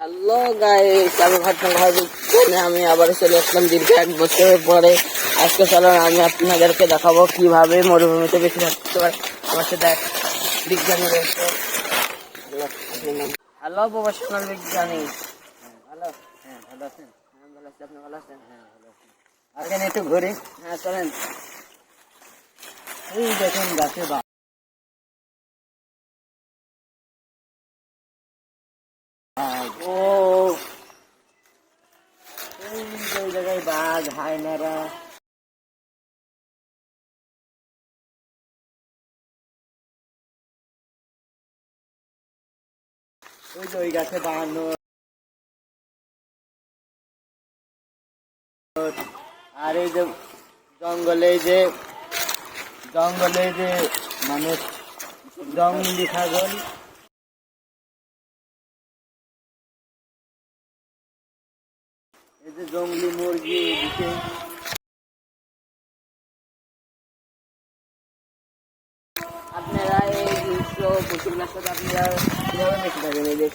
Hello guys আমি ঘটনা ঘটনা আমি আবার চলে আসলাম দীর্ঘ এক বছরের পরে। আজকে চলুন আমি আপনাদেরকে দেখাবো কীভাবে মরুভূমিতে বেশি থাকতে পারে আমার সাথে এক বিজ্ঞানী রয়েছে। হ্যালো প্রফেশনাল বিজ্ঞানী। ভালো। হ্যাঁ ভালো আছেন? হ্যাঁ ভালো আছি। আপনি ভালো আছেন? হ্যাঁ ভালো আছেন আসেন একটু ঘুরে? হ্যাঁ চলেন। এই দেখুন গাছে জায়গায় বাঘ হায়নারা ওই যে ওই গাছে বাঁধো আর এই যে জঙ্গলে যে জঙ্গলে যে মানুষ জঙ্গলি ছাগল। এই যে মুরগি আপনারা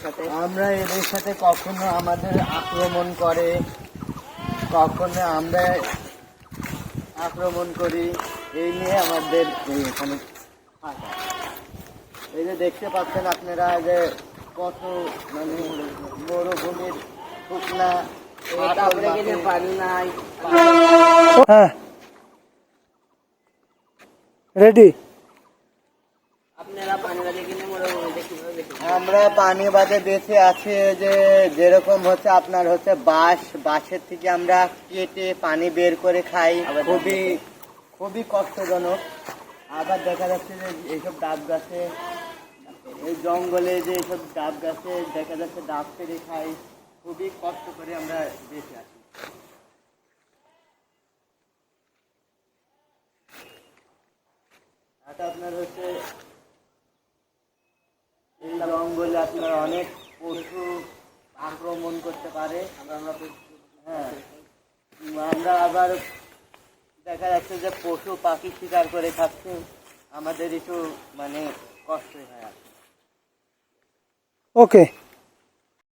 সাথে? আমরা এদের সাথে কখনো আমাদের আক্রমণ করে, কখনো আমরা আক্রমণ করি, এই নিয়ে আমাদের এখানে এই যে দেখতে পাচ্ছেন আপনারা যে কত মানে মরুভূমির শুকনা হ্যাঁ। রেডি? আমরা পানি বাদে বেঁচে আছি যে যেরকম হচ্ছে আপনার হচ্ছে বাঁশ বাঁশের থেকে আমরা কেটে পানি বের করে খাই। খুবই খুবই কষ্টজনক। আবার দেখা যাচ্ছে যে এইসব ডাব গাছে এই জঙ্গলে যে এইসব ডাব গাছে দেখা যাচ্ছে ডাব পেরে খাই। খুবই কষ্ট করে আমরা বেঁচে আছি। আপনার হচ্ছে জঙ্গলে আপনার অনেক পশু আক্রমণ করতে পারে। হ্যাঁ। আমরা আবার দেখা যাচ্ছে যে পশু পাখি শিকার করে খাচ্ছে। আমাদের একটু মানে কষ্ট হয় আর। ওকে